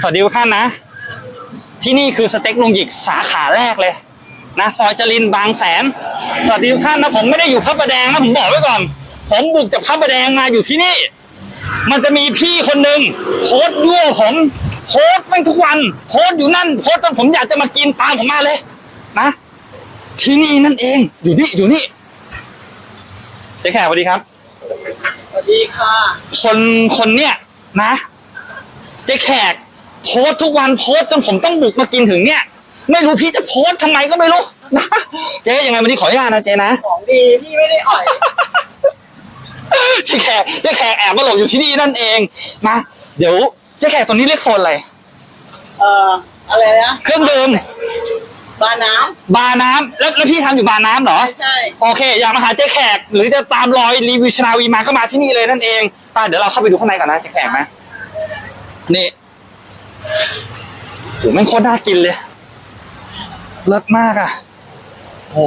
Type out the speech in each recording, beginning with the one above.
สวัสดีทุกท่านนะ ที่นี่คือสเต็กลุงหยิกสาขาแรกเลย นะซอยจรินบางแสน สวัสดีทุกท่านนะผมไม่ได้อยู่พระประแดงนะผมบอกไว้ก่อน ผมบุกจากพระประแดงมาอยู่ที่นี่ มันจะมีพี่คนหนึ่งโพสต์ยั่วผมโพสต์ไม่งทุกวันโพสต์อยู่นั่นโพสต์จนผมอยากจะมากินตามผมมาเลย นะที่นี่นั่นเอง อยู่นี่อยู่นี่เจ๊แขกสวัสดีครับสวัสดีค่ะ คนคนเนี้ยนะเจ๊แขก โพสต์ทุกวันโพสต์จนผมต้องบุกมากินถึงเนี่ย ไม่รู้พี่จะโพสต์ทำไมก็ไม่รู้นะเจ๊ยังไงวันนี้ขออนุญาตนะเจ๊นะของดีพี่ไม่ได้อ่อยเจ๊แขกเจ๊แขกแอบมาหลบอยู่ที่นี่นั่นเองมาเดี๋ยวเจ๊แขกตรงนี้เรียกโซนอะไรเอ่ออะไรนะเครื่องดื่มบาน้บาร์น้ำแล้วแล้วพี่ทำอยู่บาร์น้ำเหรอำไม่ใช่โอเค อยากมาหาเจ๊แขก หรือจะตามรอยรีวิวชนาวีมาก็มาที่นี่เลยนั่นเองไป้าเดี๋ยวเราเข้าไปดูข้างในก่อนนะเจ๊แขกนะนี่ โหแม่งโคตรน่ากินเลยเลิศมากอะโอ้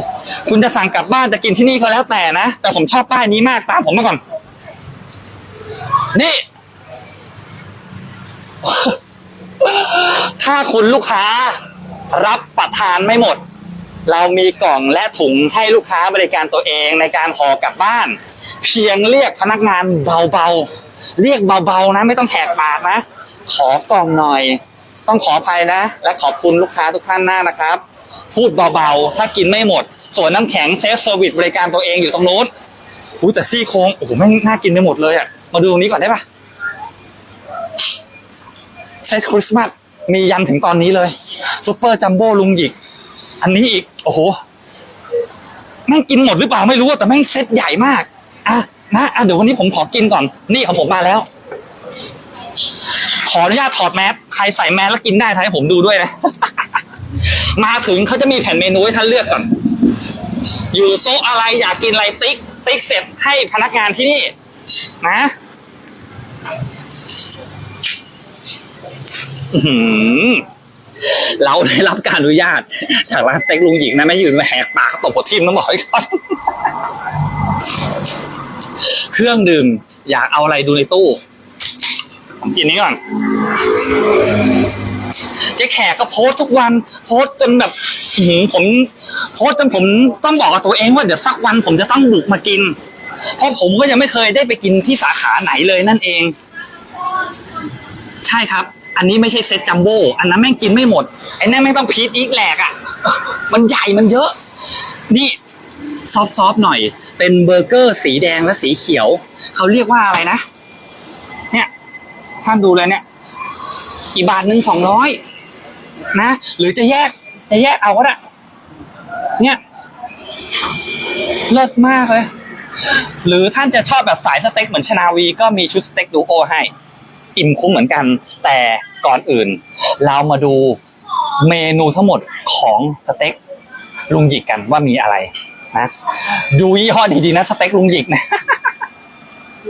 คุณจะสั่งกลับบ้านจะกินที่นี่ก็แล้วแต่นะ แต่ผมชอบป้ายนี้มากตามผมมาก่อน นี่ ถ้าคุณลูกค้า รับประทานไม่หมด เรามีกล่องและถุงให้ลูกค้าบริการตัวเองในการห่อกลับบ้าน เพียงเรียกพนักงานเบาๆ เรียกเบาๆนะ ไม่ต้องแหกปากนะ ขอกล่องหน่อย ต้องขออภัยนะ และขอบคุณลูกค้าทุกท่านหน้านะครับ พูดเบาๆ ถ้ากินไม่หมด ส่วนน้ำแข็งเซฟเซอร์วิสบริการตัวเองอยู่ตรงนู้นอู้แต่ซี่โครงโอ้โหแม่งน่ากินไปหมดเลยอะมาดูตรงนี้ก่อนได้ปะเซตคริสต์มาสมียันถึงตอนนี้เลยซูเปอร์จัมโบ้ลุงหยิก อันนี้อีก โอ้โหแม่งกินหมดหรือเปล่าไม่รู้แต่แม่งเซตใหญ่มากอะนะอะเดี๋ยววันนี้ผมขอกินก่อน นี่ของผมมาแล้ว ออนุญาตถอดแมสใครใส่แมสแล้วกินได้ทายให้ผมดูด้วยนะ มาถึงเขาจะมีแผ่นเมนูให้ท่านเลือกก่อน อยู่โต๊ะอะไรอยากกินอะไรติ๊ก ติ๊กเสร็จให้พนักงานที่นี่ นะเราได้รับการอนุญาตจากร้านสเต็กลุงหญิงนะไม่ยืนมาแหกปากตบหัวทิมต้องบอกไว้ก่อนเครื่องดื่มอยากเอาอะไรดูในตู้ผมกินนี้ก่อน เจ๊แขกก็โพสต์ทุกวัน โพสต์จนแบบหือผมโพสต์จนผมต้องบอกกับตัวเองว่าเดี๋ยวสักวันผมจะต้องบุกมากิน เพราะผมก็ยังไม่เคยได้ไปกินที่สาขาไหนเลยนั่นเอง ใช่ครับ อันนี้ไม่ใช่เซตจัมโบ้อันนั้นแม่งกินไม่หมดไอ้นั่นแม่งต้องพีทอีกแหลกอะมันใหญ่มันเยอะ นี่ซอฟต์ๆหน่อย เป็นเบอร์เกอร์สีแดงและสีเขียว เขาเรียกว่าอะไรนะ เนี่ยท่านดูเลยเนี่ย อีกบาทหนึ่งสองร้อยนะ หรือจะแยก จะแยกเอาก็ได้เนี่ยเลิศมากเลย หรือท่านจะชอบแบบสายสเต็กเหมือนชนาวีก็มีชุดสเต็กดูโอให้ อิ่มคุ้มเหมือนกัน แต่ก่อนอื่น เรามาดูเมนูทั้งหมดของสเต็กลุงหยิกกันว่ามีอะไรนะ ดูยี่ห้อดีๆนะสเต็กลุงหยิกนะ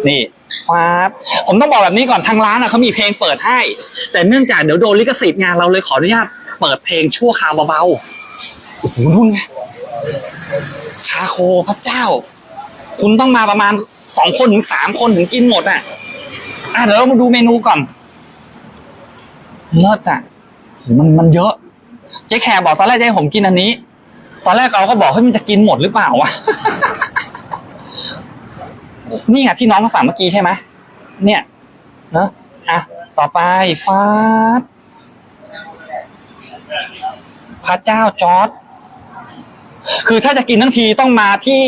นี่ ฟาบผมต้องบอกแบบนี้ก่อนทางร้านอะเขามีเพลงเปิดให้ แต่เนื่องจากเดี๋ยวโดนลิขสิทธิ์งานเราเลยขออนุญาตเปิดเพลงชั่วคราวเบาๆโอ้โหนุ่นไงชาโคพระเจ้า คุณต้องมาประมาณสองคนถึงสามคนถึงกินหมดอะอะเดี๋ยวเรามาดูเมนูก่อนเลิศอะมันมันเยอะเจ๊แขกบอกตอนแรกเจะให้ผมกินอันนี้ ตอนแรกเราก็บอกเฮ้ยมันจะกินหมดหรือเปล่าวะ นี่ไงที่น้องเขาสั่งเมื่อกี้ใช่ไหมเนี่ยเนอะอะต่อไปฟาบพระเจ้าจอร์ดคือถ้าจะกินทั้งทีต้องมาที่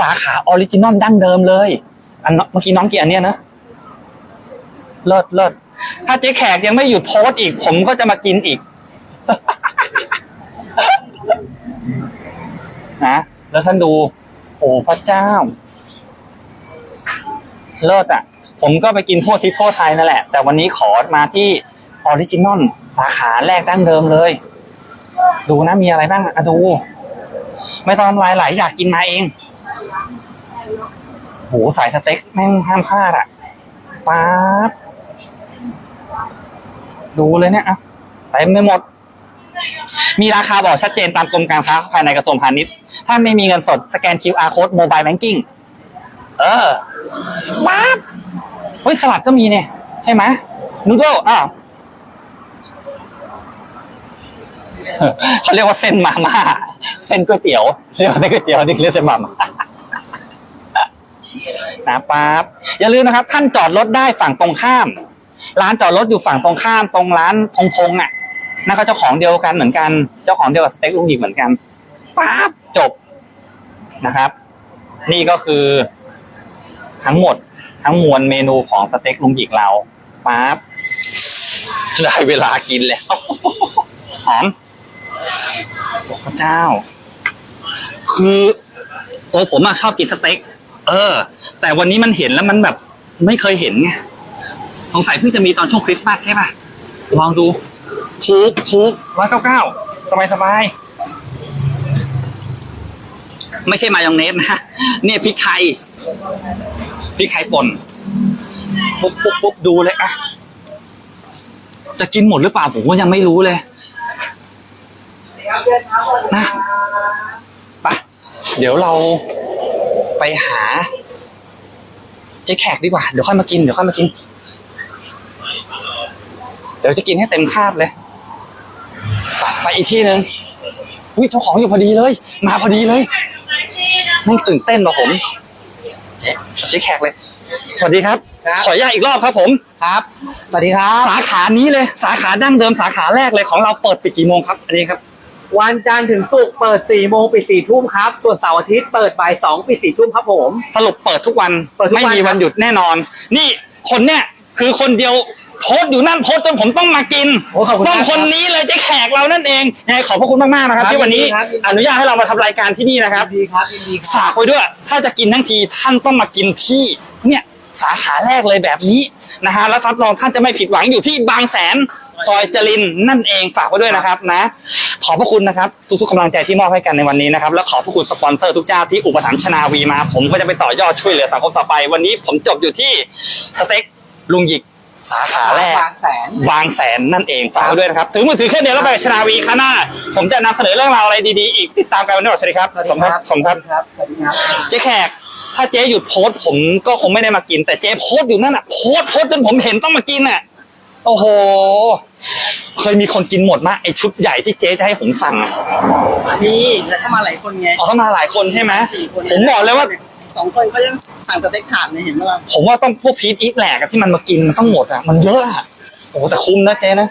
สาขาออริจินอลดั้งเดิมเลย อันเมื่อกี้น้องกินอันเนี้ยนะเลิศเลิศถ้าเจ๊แขกยังไม่หยุดโพสต์อีก ผมก็จะมากินอีกนะแล้วท่านดู โอ้พระเจ้า เลิศอะ ผมก็ไปกินทั่วทิศทั่วไทยนั่นแหละ แต่วันนี้ขอมาที่ออริจินอลสาขาแรกดั้งเดิมเลย ดูนะมีอะไรบ้างอะดู ไม่ต้องน้ำลายไหลอยากกินมาเองโหสายสเต็กแม่งห้ามพลาดอะป๊าบดูเลยเนี่ยอะเต็มไปหมด มีราคาบอกชัดเจนตามกรมการค้าภายในกระทรวงพาณิชย์ ถ้าไม่มีเงินสดสแกน QR code mobile banking เออป๊าเฮ้ยสลัดก็มีเนี่ย ใช่ไหมนูโดอ้าวเขาเรียกว่าเส้นมาม่าเส้นก๋วยเตี๋ยวเรียกว่าเส้นก๋วยเตี๋ยวนี่เรียกเส้นมาม่านะปั๊บอย่าลืมนะครับ ท่านจอดรถได้ฝั่งตรงข้าม ร้านจอดรถอยู่ฝั่งตรงข้าม ตรงร้านทงพงอะนั่นก็เจ้าของเดียวกันเหมือนกัน เจ้าของเดียวกับสเต็กลุงหยิกเหมือนกันปั๊บจบนะครับ นี่ก็คือ ทั้งหมด ทั้งมวลเมนูของสเต็กลุงหยิกเราปั๊บได้เวลากินแล้วหอมพระเจ้า คือตัวผมอะชอบกินสเต็ก เออ แต่วันนี้มันเห็นแล้วมันแบบ ไม่เคยเห็นไงสงสัยเพิ่งจะมีตอนช่วงคริสต์มาสใช่ป่ะ ลองดูถูกถูกร้อยเก้าเก้าสบายสบายไม่ใช่มายองเนสนะเนี่ยพริกไทย พริกไทยป่นปุ๊บปุ๊บปุ๊บดูเลยอะจะกินหมดหรือเปล่าผมก็ยังไม่รู้เลยนะไปเดี๋ยวเราไปหา เจ๊แขกดีกว่า เดี๋ยวค่อยมากิน เดี๋ยวค่อยมากิน เดี๋ยวจะกินให้เต็มคาบเลยไปไปอีกที่หนึ่งอุ้ยเจ้าของอยู่พอดีเลย มาพอดีเลยมันตื่นเต้นกว่าผม เจ๊เจ๊แขกเลย สวัสดีครับ ครับ ขออนุญาตอีกรอบครับผม ครับ สวัสดีครับ สาขานี้เลย สาขาดั้งเดิมสาขาแรกเลยของเราเปิดปิดกี่โมงครับ อันนี้ครับ วันจันทร์ถึงศุกร์เปิด4โมงปิด4ทุ่มครับ ส่วนเสาร์อาทิตย์เปิดบ่าย2ปิด4ทุ่มครับผม สรุปเปิดทุกวัน เปิดทุกวันไม่มีวันหยุดแน่นอน นี่คนเนี่ยคือคนเดียว โพสต์อยู่นั่นโพสต์จนผมต้องมากินโอ้ขอบคุณต้องมากคนรับนี้เลยเจ๊แขกเรานั่นเองยังไงขอบพระคุณมากๆนะครับ ครับที่วันนี้ยินดีครับยินดีอนุญาตให้เรามาทำรายการที่นี่นะครับยินดีครับยินดีคฝารับกไว้ด้วย ถ้าจะกินทั้งทีท่านต้องมากินที่ เนี่ยสาขาแรกเลยแบบนี้นะฮะแล้วรับรองท่านจะไม่ผิดหวังอยู่ที่บางแสนซอยจรินนั่นเองฝากไว้ด้วยนะครับนะ ขอบพระคุณนะครับ ทุกๆกำลังใจที่มอบให้กันในวันนี้นะครับแล้วขอบพระคุณสปอนเซอร์ทุกเจ้าที่อุปถัมภ์ชนาวีมา ผมก็จะไปต่อยอดช่วยเหลือสังคมต่อไป วันนี้ผมจบอยู่ที่สเต็กลุงหยิก สาขาแรก บางแสนบางแสนนั่นเองฝากไว้ด้วยนะครับถือมือถือแค่เดียวแล้วไปชนาวีข้างหน้า ผมจะนำเสนอเรื่องราวอะไรดีๆ อีกติดตามกันวันนี้สวัสดีครับผมครับผมครับ ครับสวัสดีครับ เจ๊แขก ถ้าเจ๊หยุดโพสต์ผมก็คงไม่ได้มากิน แต่เจ๊โพสต์อยู่นั่นอะ โพสต์โพสต์จนผมเห็นต้องมากินอะ โอ้โห เคยมีคนกินหมดมากไอชุดใหญ่ที่เจ๊จะให้ผมสั่งอะนี่แล้วเข้ามาหลายคนไงออกมาหลายคนใช่ไหมสี่คน ผมบอกเลยว่า สองคนก็ยังสั่งสเต็กถาดเลยเห็นไหมล่ะผมว่าต้องพวกพีทอีทแหลกอะที่มันมากินมันต้องหมดอะ มันเยอะอะโอ้โหแต่คุ้มนะเจ๊นะ